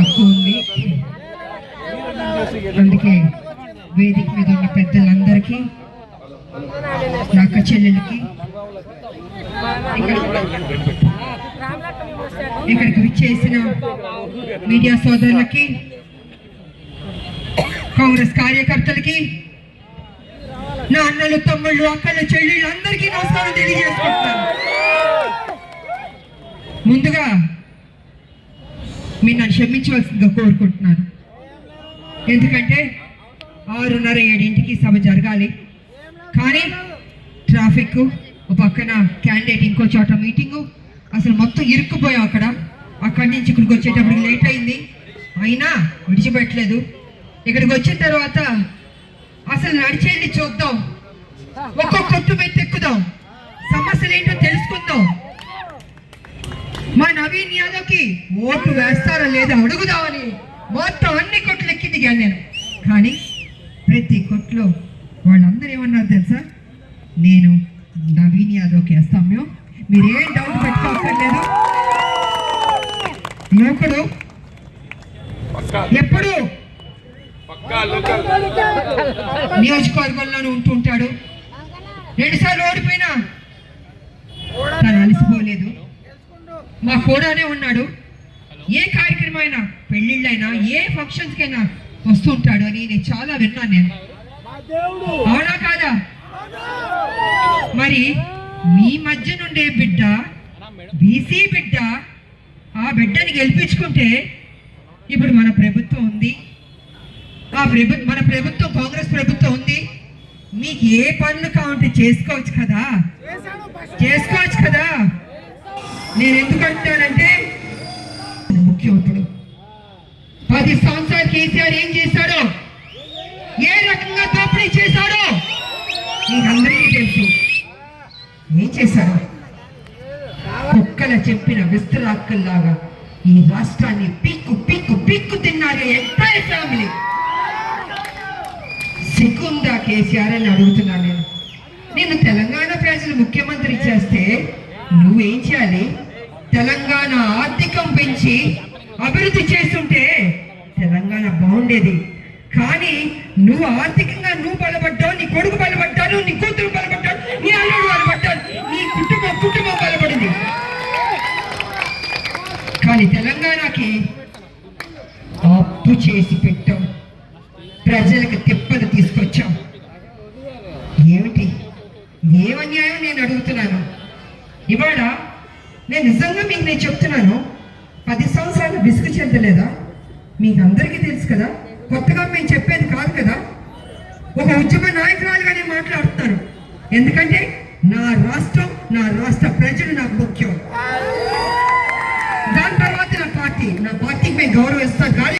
తక్కువ ఉంది అందుకే వేదిక మీద ఉన్న పెద్దలందరికీ నా అక్క చెల్లెలకి ఇక్కడికి విచ్చేసిన మీడియా సోదరులకి కాంగ్రెస్ కార్యకర్తలకి నా అన్నలు తమ్ముళ్ళు అక్కలు చెల్లెళ్ళు అందరికీ నమస్కారం తెలియజేసుకుంటాను ముందుగా మీరు నన్ను క్షమించవలసిందిగా కోరుకుంటున్నాను. ఎందుకంటే ఆరున్నర ఏడింటికి సభ జరగాలి. కానీ ట్రాఫిక్ ఒక పక్కన క్యాండిడేట్ ఇంకో చోట మీటింగు. అసలు మొత్తం ఇరుక్కుపోయాం అక్కడ. అక్కడి నుంచి ఇక్కడికి వచ్చేటప్పటికి లేట్ అయింది. అయినా విడిచిపెట్టలేదు. ఇక్కడికి వచ్చిన తర్వాత అసలు నడిచేది చూద్దాం. ఒక్కొక్క కొట్టు పెట్టి మా నవీన్ యాదవ్కి ఓటు వేస్తారా లేదా అడుగుదామని మొత్తం అన్ని కొట్లు ఎక్కి దిగాను నేను. కానీ ప్రతి కొట్లో వాళ్ళందరూ ఏమన్నారు తెలుసా? నేను నవీన్ యాదవ్కి వేస్తాం మేము. మీరేం డౌట్ పెట్టుకోక్కర్లేదు. యువకుడు ఎప్పుడు? నియోజకవర్గంలోనే ఉంటుంటాడు రెండుసార్లు ఓడిపోయినా తను అలసిపోలేదు మా కూడానే ఉన్నాడు. ఏ కార్యక్రమైనా పెళ్ళిళ్ళైనా ఏ ఫంక్షన్స్కైనా వస్తుంటాడు అని నేను చాలా విన్నాను నేను. అవునా కాదా? మరి మీ మధ్య నుండే బిడ్డ బీసీ బిడ్డ ఆ బిడ్డని గెలిపించుకుంటే ఇప్పుడు మన ప్రభుత్వం ఉంది. ఆ ప్రభు మన ప్రభుత్వం కాంగ్రెస్ ప్రభుత్వం ఉంది. మీకు ఏ పనులు కావాలంటే చేసుకోవచ్చు కదా? చేసుకోవచ్చు కదా? నేను ఎందుకు అంటానంటే ముఖ్యమంత్రుడు పది సంవత్సరాలు కేసీఆర్ ఏం చేశాడో? ఏ రకంగా దోపిడీ చేశాడో? మీకందరికీ తెలుసు. ఏం చేశాడు? కుక్కల చెప్పిన విస్తరాక్కల్లాగా ఈ రాష్ట్రాన్ని పిక్కు పిక్కు పిక్కు తిన్నారు ఎంటైర్ ఫ్యామిలీ. సిగ్గుందా కేసీఆర్ అని అడుగుతున్నాను నేను. నేను తెలంగాణ ప్రజలు ముఖ్యమంత్రి చేస్తే నువ్వేం చేయాలి? తెలంగాణ ఆర్థికం పెంచి అభివృద్ధి చేస్తుంటే తెలంగాణ బాగుండేది. కానీ నువ్వు ఆర్థికంగా నువ్వు బలపడ్డావు నీ కొడుకు బలపడ్డాడు నీ కూతురు బలపడ్డాడు నీ అల్లుడు బలపడ్డాడు నీ కుటుంబం కుటుంబం బలపడింది. కానీ తెలంగాణకి అప్పు చేసి పెట్టాం. ప్రజలకు తిప్పలు తీసుకొచ్చాం. ఏమిటి? ఏమన్యాయం నేను అడుగుతున్నాను? ఇవాళ నేను నిజంగా మీకు నేను చెప్తున్నాను పది సంవత్సరాలు విసుగు చెందలేదా? మీకు అందరికీ తెలుసు కదా కొత్తగా మేము చెప్పేది కాదు కదా? ఒక ఉద్యమ నాయకురాలుగా నేను ఎందుకంటే నా రాష్ట్రం నా రాష్ట్ర ప్రజలు నాకు ముఖ్యం. దాని తర్వాత నా పార్టీ నా పార్టీకి మేము గౌరవిస్తాం కానీ